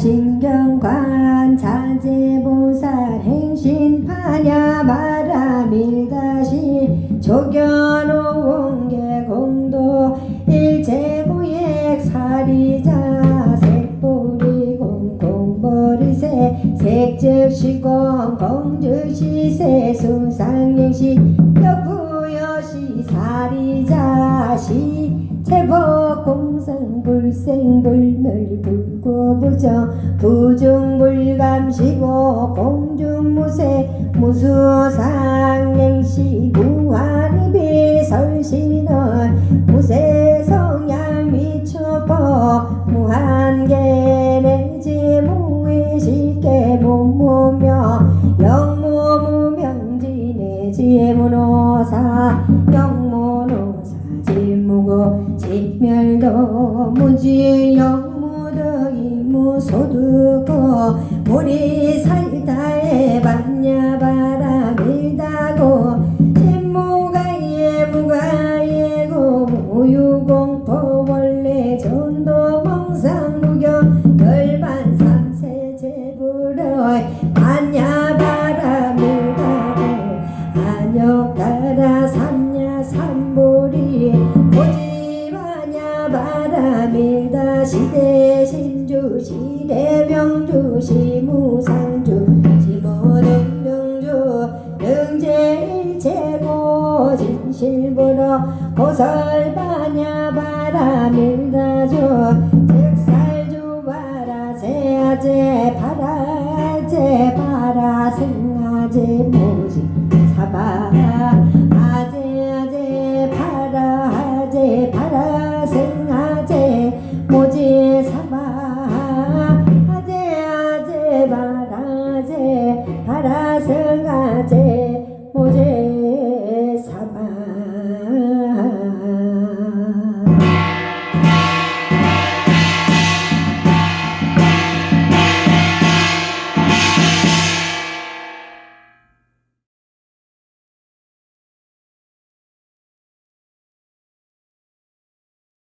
신경관 자제보살 행신파냐 바라밀다시 조견오온계 공도 일제구액 사리자 색보리 공공보리세 색즉시공 공주시세 수상행시 역부여시 사리자시 제법 공성불생 불멸 불구부정 부중불감시고 공중무색 무수상행시 무한입이 설신은 무세성양 미처법 무한계 내지 무의식계 못무며 영무무명지 내지 문호사 영문호사 지 무고 지멸도 무지 영무덕이 무소득고 우리 살다에 반야바라 밀다고 진무가예 무가예고 무유공포 원래 전도 멍상무교 열반 삼세 제불의 반야바라 밀다고 안역가라 바람일다. 시대 신주 시대 명주 시무상주 시모는 명주 능제일 최고 진실보러 고설바냐 바람일다주 즉살주 바라 새아제 바라제 바라 생아제 모지 사바